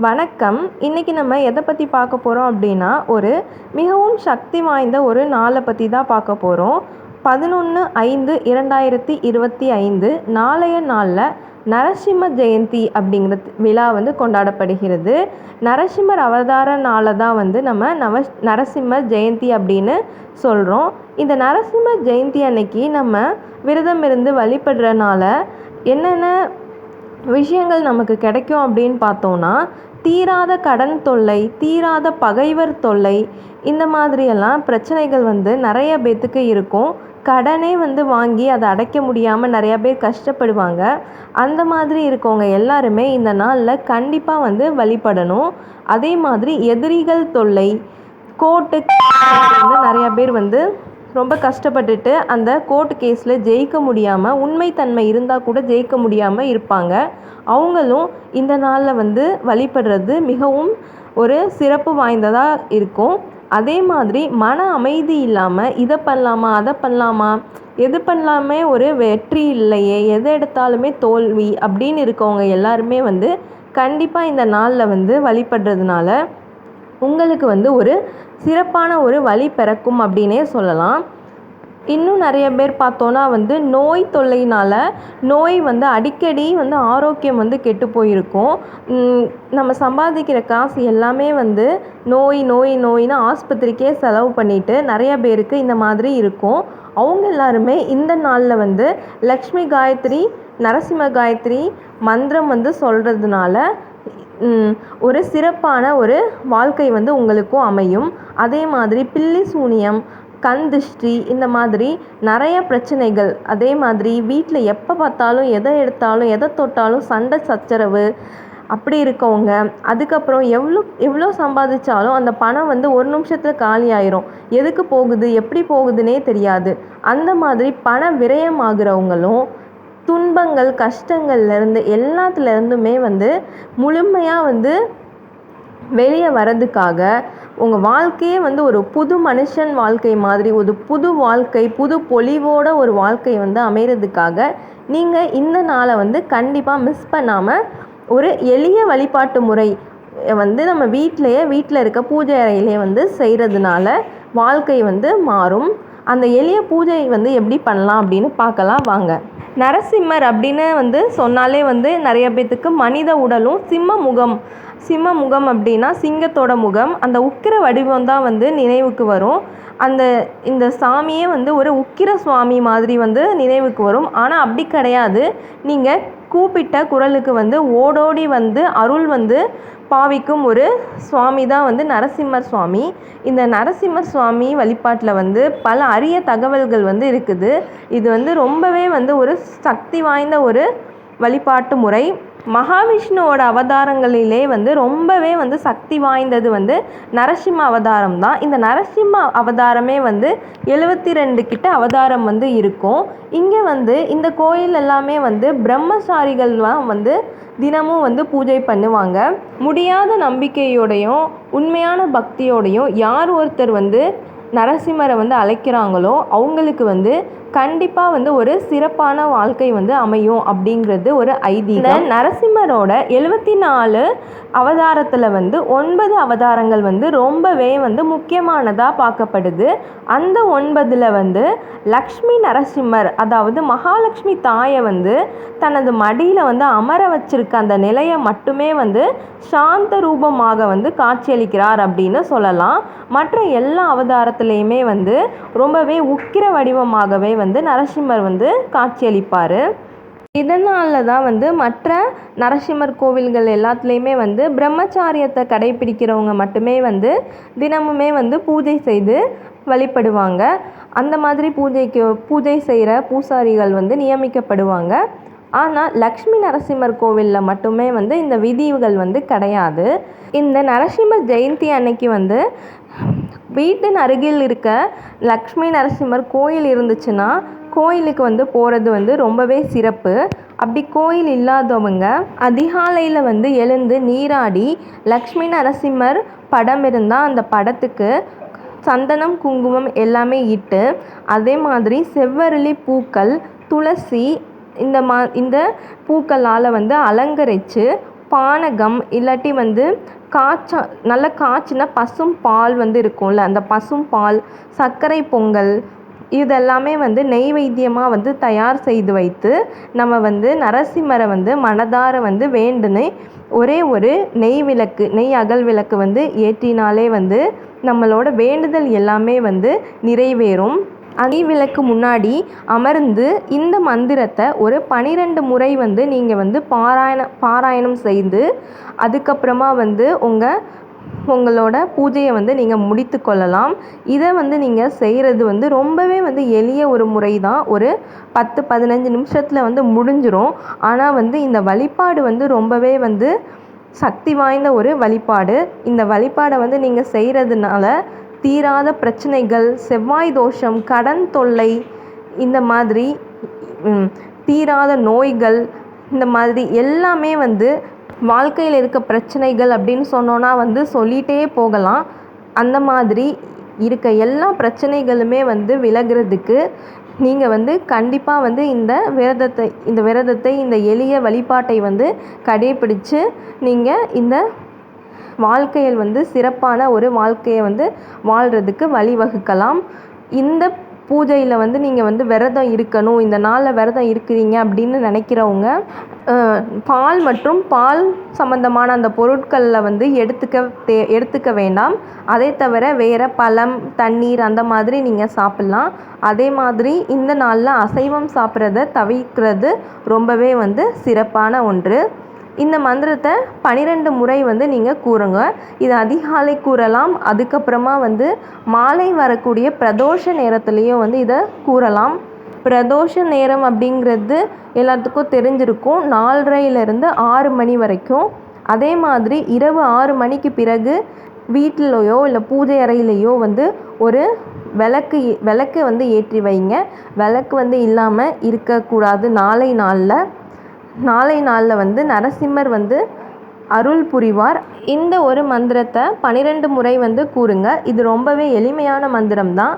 வணக்கம். இன்றைக்கி நம்ம எதை பற்றி பார்க்க போகிறோம் அப்படின்னா ஒரு மிகவும் சக்தி வாய்ந்த ஒரு நாளை பற்றி தான் பார்க்க போகிறோம் பதினொன்று ஐந்து இரண்டாயிரத்தி இருபத்தி ஐந்து நாளைய நாளில் நரசிம்ம ஜெயந்தி அப்படிங்கிற விழா வந்து கொண்டாடப்படுகிறது. நரசிம்மர் அவதார நாளை தான் வந்து நம்ம நவ நரசிம்ம ஜெயந்தி அப்படின்னு சொல்கிறோம் இந்த நரசிம்ம ஜெயந்தி அன்னைக்கு நம்ம விரதம் இருந்து வழிபடுறனால என்னென்ன விஷயங்கள் நமக்கு கிடைக்கும் அப்படின்னு பார்த்தோன்னா தீராத கடன் தொல்லை தீராத பகைவர் தொல்லை இந்த மாதிரியெல்லாம் பிரச்சனைகள் வந்து நிறைய பேர்த்துக்கு இருக்கும். கடனே வந்து வாங்கி அதை அடைக்க முடியாமல் நிறையா பேர் கஷ்டப்படுவாங்க. அந்த மாதிரி இருக்கவங்க எல்லாருமே இந்த நாளில் கண்டிப்பாக வந்து வழிபடணும். அதே மாதிரி எதிரிகள் தொல்லை கோட்டு வந்து நிறையா பேர் வந்து ரொம்ப கஷ்டப்பட்டுட்டு அந்த கோர்ட் கேஸில் ஜெயிக்க முடியாமல் உண்மைத்தன்மை இருந்தால் கூட ஜெயிக்க முடியாமல் இருப்பாங்க. அவங்களும் இந்த நாளில் வந்து வழிபடுறது மிகவும் ஒரு சிறப்பு வாய்ந்ததாக இருக்கும். அதே மாதிரி மன அமைதி இல்லாமல் இதை பண்ணலாமா அதை பண்ணலாமா எது பண்ணலாமே ஒரு வெற்றி இல்லையே எது எடுத்தாலுமே தோல்வி அப்படின்னு இருக்கவங்க எல்லாருமே வந்து கண்டிப்பாக இந்த நாளில் வந்து வழிபடுறதுனால உங்களுக்கு வந்து ஒரு சிறப்பான ஒரு வழி பிறக்கும் அப்படின்னே சொல்லலாம். இன்னும் நிறைய பேர் பார்த்தோன்னா வந்து நோய் தொல்லையினால் நோய் வந்து அடிக்கடி வந்து ஆரோக்கியம் வந்து கெட்டு போயிருக்கும். நம்ம சம்பாதிக்கிற காசு எல்லாமே வந்து நோய் நோய் நோயின்னு ஆஸ்பத்திரிக்கே செலவு பண்ணிவிட்டு நிறைய பேருக்கு இந்த மாதிரி இருக்கும். அவங்க எல்லாருமே இந்த நாளில் வந்து லக்ஷ்மி காயத்ரி நரசிம்ம காயத்ரி மந்திரம் வந்து சொல்கிறதுனால ஒரு சிறப்பான ஒரு வாழ்க்கை வந்து உங்களுக்கும் அமையும். அதே மாதிரி பில்லி சூனியம் கண் இந்த மாதிரி நிறைய பிரச்சனைகள். அதே மாதிரி வீட்டில் எப்போ பார்த்தாலும் எதை எடுத்தாலும் எதை தொட்டாலும் சண்டை சச்சரவு அப்படி இருக்கவங்க அதுக்கப்புறம் எவ்வளோ எவ்வளோ சம்பாதிச்சாலும் அந்த பணம் வந்து ஒரு நிமிஷத்தில் காலி ஆயிரும். எதுக்கு போகுது எப்படி போகுதுன்னே தெரியாது. அந்த மாதிரி பண விரயமாகிறவங்களும் துன்பங்கள் கஷ்டங்கள்லேருந்து எல்லாத்துலேருந்துமே வந்து முழுமையாக வந்து வெளியே வர்றதுக்காக உங்கள் வாழ்க்கையே வந்து ஒரு புது மனுஷன் வாழ்க்கை மாதிரி ஒரு புது வாழ்க்கை புது பொலிவோட ஒரு வாழ்க்கை வந்து அமைகிறதுக்காக நீங்கள் இந்த நாளை வந்து கண்டிப்பாக மிஸ் பண்ணாமல் ஒரு எளிய வழிபாட்டு முறை வந்து நம்ம வீட்டிலையே வீட்டில் இருக்க பூஜை அறையிலே வந்து செய்கிறதுனால வாழ்க்கை வந்து மாறும். அந்த எளிய பூஜை வந்து எப்படி பண்ணலாம் அப்படின்னு பார்க்கலாம் வாங்க. நரசிம்மர் அப்படின்னு வந்து சொன்னாலே வந்து நிறைய பேர்த்துக்கு மனித உடலும் சிம்ம முகம். சிம்ம முகம் அப்படின்னா சிங்கத்தோட முகம். அந்த உக்கிர வடிவம் தான் வந்து நினைவுக்கு வரும். அந்த இந்த சாமியே வந்து ஒரு உக்கிர சுவாமி மாதிரி வந்து நினைவுக்கு வரும். ஆனால் அப்படி கிடையாது. நீங்கள் கூப்பிட்ட குரலுக்கு வந்து ஓடோடி வந்து அருள் வந்து பாவிக்கும் ஒரு சுவாமி தான் வந்து நரசிம்மர் சுவாமி. இந்த நரசிம்மர் சுவாமி வழிபாட்டில் வந்து பல அரிய தகவல்கள் வந்து இருக்குது. இது வந்து ரொம்பவே வந்து ஒரு சக்தி வாய்ந்த ஒரு வழிபாட்டு முறை. மகாவிஷ்ணுவோட அவதாரங்களிலே வந்து ரொம்பவே வந்து சக்தி வாய்ந்தது வந்து நரசிம்ம அவதாரம் தான். இந்த நரசிம்ம அவதாரமே வந்து எழுபத்தி ரெண்டு கிட்ட அவதாரம் வந்து இருக்கும். இங்கே வந்து இந்த கோயில் எல்லாமே வந்து பிரம்மசாரிகள்லாம் வந்து தினமும் வந்து பூஜை பண்ணுவாங்க. முடியாத நம்பிக்கையோடையும் உண்மையான பக்தியோடையும் யார் ஒருத்தர் வந்து நரசிம்மரை வந்து அழைக்கிறாங்களோ அவங்களுக்கு வந்து கண்டிப்பாக வந்து ஒரு சிறப்பான வாழ்க்கை வந்து அமையும் அப்படிங்கிறது ஒரு ஐதீகம். நரசிம்மரோட எழுபத்தி நாலு அவதாரத்தில் வந்து ஒன்பது அவதாரங்கள் வந்து ரொம்பவே வந்து முக்கியமானதாக பார்க்கப்படுது. அந்த ஒன்பதில் வந்து லக்ஷ்மி நரசிம்மர் அதாவது மகாலட்சுமி தாயை வந்து தனது மடியில் வந்து அமர வச்சிருக்க அந்த நிலையை மட்டுமே வந்து சாந்த ரூபமாக வந்து காட்சியளிக்கிறார் அப்படின்னு சொல்லலாம். மற்ற எல்லா அவதாரத்துலேயுமே வந்து ரொம்பவே உக்கிர வடிவமாகவே வந்து நரசிம்மர் வந்து காட்சியளிப்பார். இதனால தான் வந்து மற்ற நரசிம்மர் கோவில்கள் எல்லாத்துலேயுமே வந்து பிரம்மச்சாரியத்தை கடைபிடிக்கிறவங்க மட்டுமே வந்து தினமுமே வந்து பூஜை செய்து வழிபடுவாங்க. அந்த மாதிரி பூஜைக்கு பூஜை செய்கிற பூசாரிகள் வந்து நியமிக்கப்படுவாங்க. ஆனால் லக்ஷ்மி நரசிம்மர் கோவிலில் மட்டுமே வந்து இந்த விதிகள் வந்து கிடையாது. இந்த நரசிம்மர் ஜெயந்தி அன்னைக்கு வந்து வீட்டின் அருகில் இருக்க லக்ஷ்மி நரசிம்மர் கோயில் இருந்துச்சுன்னா கோயிலுக்கு வந்து போகிறது வந்து ரொம்பவே சிறப்பு. அப்படி கோயில் இல்லாதவங்க அதிகாலையில் வந்து எழுந்து நீராடி லக்ஷ்மி நரசிம்மர் படம் இருந்தால் அந்த படத்துக்கு சந்தனம் குங்குமம் எல்லாமே இட்டு அதே மாதிரி செவ்வரளி பூக்கள் துளசி இந்த மா இந்த பூக்களால் வந்து அலங்கரித்து பானகம் இல்லாட்டி வந்து காய்ச்சா நல்லா காய்ச்சின பசும் பால் வந்து இருக்கும்ல அந்த பசும் பால் சர்க்கரை பொங்கல் இதெல்லாமே வந்து நெய்வேத்தியமாக வந்து தயார் செய்து வைத்து நம்ம வந்து நரசிம்மரை வந்து மனதார வந்து வேண்டுனே ஒரே ஒரு நெய் விளக்கு நெய் அகல் விளக்கு வந்து ஏற்றினாலே வந்து நம்மளோட வேண்டுதல் எல்லாமே வந்து நிறைவேறும். அணி விளக்கு முன்னாடி அமர்ந்து இந்த மந்திரத்தை ஒரு பனிரெண்டு முறை வந்து நீங்கள் வந்து பாராயண பாராயணம் செய்து அதுக்கப்புறமா வந்து உங்கள் உங்களோட பூஜையை வந்து நீங்கள் முடித்து கொள்ளலாம். இதை வந்து நீங்கள் செய்கிறது வந்து ரொம்பவே வந்து எளிய ஒரு முறை தான் ஒரு பத்து பதினஞ்சு நிமிஷத்தில் வந்து முடிஞ்சிரும். ஆனால் வந்து இந்த வழிபாடு வந்து ரொம்பவே வந்து சக்தி வாய்ந்த ஒரு வழிபாடு. இந்த வழிபாடை வந்து நீங்கள் செய்கிறதுனால தீராத பிரச்சனைகள் செவ்வாய் தோஷம் கடன் தொல்லை இந்த மாதிரி தீராத நோய்கள் இந்த மாதிரி எல்லாமே வந்து வாழ்க்கையில் இருக்க பிரச்சனைகள் அப்படின்னு சொன்னோன்னா வந்து சொல்லிகிட்டே போகலாம். அந்த மாதிரி இருக்க எல்லா பிரச்சனைகளுமே வந்து விலகிறதுக்கு நீங்கள் வந்து கண்டிப்பாக வந்து இந்த விரதத்தை இந்த விரதத்தை இந்த எளிய வழிபாட்டை வந்து கடைப்பிடிச்சு நீங்கள் இந்த வாழ்க்கையில் வந்து சிறப்பான ஒரு வாழ்க்கையை வந்து வாழ்கிறதுக்கு வழிவகுக்கலாம். இந்த பூஜையில் வந்து நீங்கள் வந்து விரதம் இருக்கணும். இந்த நாளில் விரதம் இருக்கிறீங்க அப்படின்னு நினைக்கிறவங்க பால் மற்றும் பால் சம்மந்தமான அந்த பொருட்களில் வந்து எடுத்துக்க தே எடுத்துக்க வேண்டாம். அதை தவிர வேறு பழம் தண்ணீர் அந்த மாதிரி நீங்கள் சாப்பிட்லாம். அதே மாதிரி இந்த நாளில் அசைவம் சாப்பிட்றத தவிர்க்கிறது ரொம்பவே வந்து சிறப்பான ஒன்று. இந்த மந்திரத்தை பனிரெண்டு முறை வந்து நீங்கள் கூறுங்க. இது அதிகாலை கூறலாம். அதுக்கப்புறமா வந்து மாலை வரக்கூடிய பிரதோஷ நேரத்துலேயும் வந்து இதை கூறலாம். பிரதோஷ நேரம் அப்படிங்கிறது எல்லாத்துக்கும் தெரிஞ்சிருக்கும். நாலரையிலேருந்து ஆறு மணி வரைக்கும். அதே மாதிரி இரவு ஆறு மணிக்கு பிறகு வீட்டிலையோ இல்லை பூஜை அறையிலையோ வந்து ஒரு விளக்கு விளக்கு வந்து ஏற்றி வைங்க. விளக்கு வந்து இல்லாமல் இருக்கக்கூடாது. நாளை நாளில் நாளை நாளில் வந்து நரசிம்மர் வந்து அருள் புரிவார். இந்த ஒரு மந்திரத்தை பன்னிரெண்டு முறை வந்து கூறுங்க. இது ரொம்பவே எளிமையான மந்திரம் தான்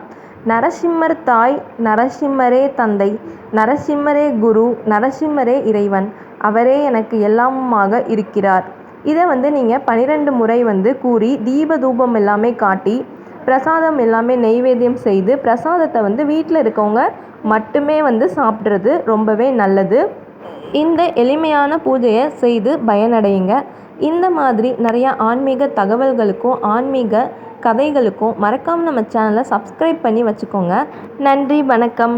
நரசிம்மர் தாய் நரசிம்மரே தந்தை நரசிம்மரே குரு நரசிம்மரே இறைவன் அவரே எனக்கு எல்லாமுமாக இருக்கிறார். இதை வந்து நீங்கள் பன்னிரெண்டு முறை வந்து கூறி தீப தூபம் எல்லாமே காட்டி பிரசாதம் எல்லாமே நெய்வேத்தியம் செய்து பிரசாதத்தை வந்து வீட்டில் இருக்கவங்க மட்டுமே வந்து சாப்பிட்றது ரொம்பவே நல்லது. இந்த எளிமையான பூஜையை செய்து பயனடையுங்க. இந்த மாதிரி நிறையா ஆன்மீக தகவல்களுக்கும் ஆன்மீக கதைகளுக்கும் மறக்காமல் நம்ம சேனலை சப்ஸ்கிரைப் பண்ணி வச்சுக்கோங்க. நன்றி வணக்கம்.